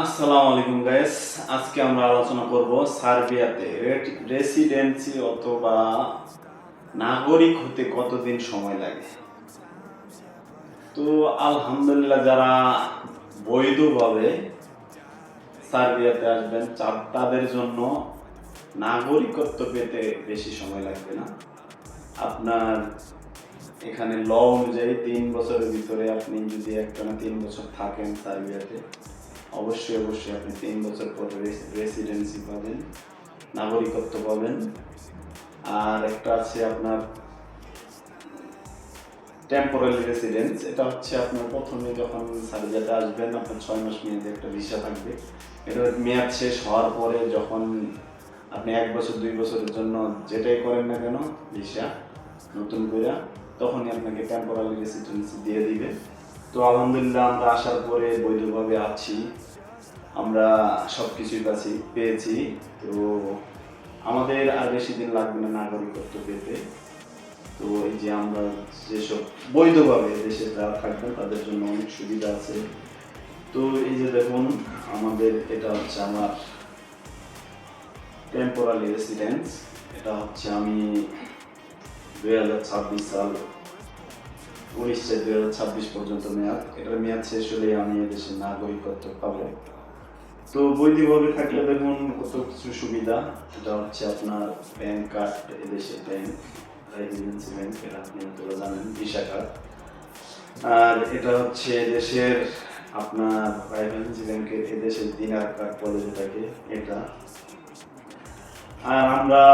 আসসালামু আলাইকুম গাইস আজকে আমরা আলোচনা করব সার্বিয়াতে রেসিডেন্সি অথবা নাগরিক হতে কতদিন সময় লাগে। তো আলহামদুলিল্লাহ যারা বৈধভাবে সার্বিয়াতে আসবেন, তাদের জন্য নাগরিকত্ব পেতে বেশি সময় লাগবে না। আপনার এখানে ল অনুযায়ী তিন বছরের ভিতরে আপনি যদি একটানা তিন বছর থাকেন সার্বিয়াতে অবশ্যই অবশ্যই আপনি তিন বছর পরে রেসিডেন্সি পাবেন, নাগরিকত্ব পাবেন। আর একটা আছে আপনার টেম্পোরারি রেসিডেন্স এটা হচ্ছে আপনার প্রথমে যখন সার্বিয়াতে আসবেন, আপনার ছয় মাস মেয়াদে একটা ভিসা থাকবে। এটা মেয়াদ শেষ হওয়ার পরে যখন আপনি এক বছর, দুই বছরের জন্য যেটাই করেন না কেন ভিসা নতুন করে তখনই আপনাকে টেম্পোরারি রেসিডেন্সি দিয়ে দিবে। তো আলহামদুলিল্লাহ আমরা আসার পরে বৈধভাবে আছি। আমরা সব কিছুই কাছে পেয়েছি। তো আমাদের আর বেশি দিন লাগবে না নাগরিকত্ব পেতে। তো এই যে আমরা যেসব বৈধভাবে দেশে যারা থাকবেন তাদের জন্য অনেক সুবিধা আছে। তো এই যে দেখুন, আমাদের এটা হচ্ছে আমার টেম্পোরারি রেসিডেন্স এটা হচ্ছে আমি দুই হাজার ছাব্বিশ সাল উনিশ দুই হাজার ছাব্বিশ পর্যন্ত মেয়াদ। এটার মেয়াদ শেষ হলে আমি এদেশের নাগরিকত্ব পাবো। তো বৈধভাবে থাকলে দেখুন কত কিছু সুবিধা। এটা হচ্ছে আপনার ব্যাংক কার্ড, এদেশের ব্যাংক রেসিডেন্সি ব্যাংক, এটা আপনি হয়তো জানেন, ভিসা কার্ড। আর এটা হচ্ছে দেশের আপনার প্রাইভেসি ব্যাংকের এদেশের দিনার কার্ড বলে যেটাকে, এটা। আর আমরা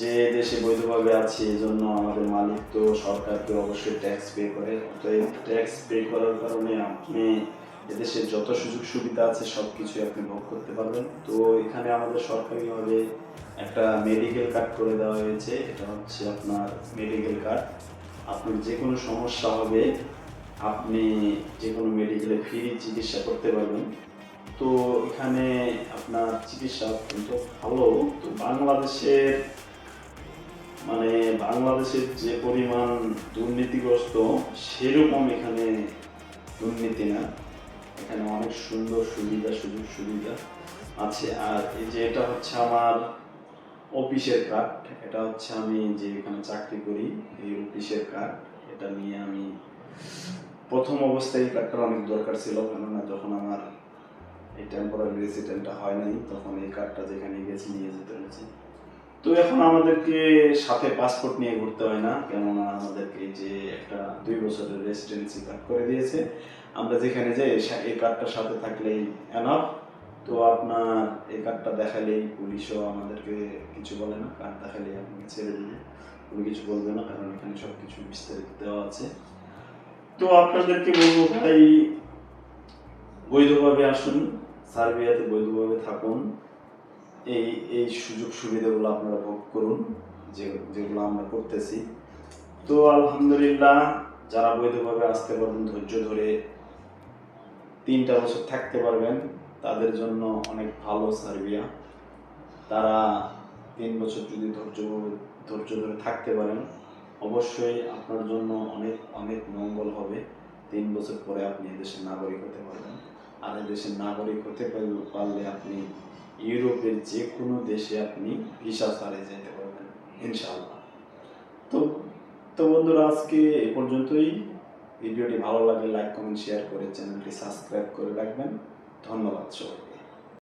যে দেশে বৈধভাবে আছি, এই জন্য আমাদের মালিক তো সরকারকে অবশ্যই ট্যাক্স পে করে। অতএব ট্যাক্স পে করার কারণে আপনি এদেশে যত সুযোগ সুবিধা আছে সব কিছুই আপনি ভোগ করতে পারবেন। তো এখানে আমাদের সরকারিভাবে একটা মেডিকেল কার্ড করে দেওয়া হয়েছে। এটা হচ্ছে আপনার মেডিকেল কার্ড আপনার যে কোনো সমস্যা হবে, আপনি যে কোনো মেডিকেলে ফ্রি চিকিৎসা করতে পারবেন। তো এখানে আপনার চিকিৎসা অত্যন্ত ভালো। তো বাংলাদেশের মানে বাংলাদেশের যে পরিমাণ দুর্নীতিগ্রস্ত, সেরকম এখানে দুর্নীতি না। এখানে অনেক সুন্দর সুবিধা, সুযোগ সুবিধা আছে। আর এই যে এটা হচ্ছে আমার অফিসের কার্ড, এটা হচ্ছে আমি যে এখানে চাকরি করি, এই অফিসের কার্ড। এটা নিয়ে আমি প্রথম অবস্থায় এই কার্ডটা অনেক দরকার ছিল, কেননা যখন আমার এই টেম্পোরারি রেসিডেন্টটা হয় নাই, তখন এই কার্ডটা যেখানে গেছি নিয়ে যেতে হয়েছে। তো এখন আমাদেরকে সাথে পাসপোর্ট নিয়ে ঘুরতে হয় না, কেননা আমাদেরকে যে একটা দুই বছরের রেসিডেন্সি কার্ড করে দিয়েছে। আমরা যেখানে যাই, এই কার্ডটার সাথে থাকলেই এনাফ তো আপনার এই কার্ডটা দেখালেই পুলিশও আমাদেরকে কিছু বলে না কার্ড দেখালেই আপনাকে ছেড়ে দিবে। কোনো কিছু বলবে না, কারণ এখানে সব কিছু বিস্তারিত দেওয়া আছে। তো আপনাদেরকে বলব, ভাই, বৈধভাবে আসুন। সার্বিয়াতে বৈধভাবে থাকুন। এই এই সুযোগ সুবিধাগুলো আপনারা ভোগ করুন, যে, যেগুলো আমরা করতেছি। তো আলহামদুলিল্লাহ, যারা বৈধভাবে আসতে পারবেন, ধৈর্য ধরে তিনটা বছর থাকতে পারবেন, তাদের জন্য অনেক ভালো সার্বিয়া। তারা তিন বছর যদি ধৈর্য ধৈর্য ধরে থাকতে পারেন, অবশ্যই আপনার জন্য অনেক অনেক মঙ্গল হবে। তিন বছর পরে আপনি এদেশের নাগরিক হতে পারবেন। আর দেশের নাগরিক হতে পারলে- আপনি ইউরোপের যে কোনো দেশে আপনি ভিসা ছাড়ে যেতে পারবেন, ইনশাআল্লাহ। তো তো বন্ধুরা, আজকে এ পর্যন্তই। ভিডিওটি ভালো লাগলে লাইক কমেন্ট শেয়ার করে চ্যানেলটি সাবস্ক্রাইব করে রাখবেন। ধন্যবাদ সবাই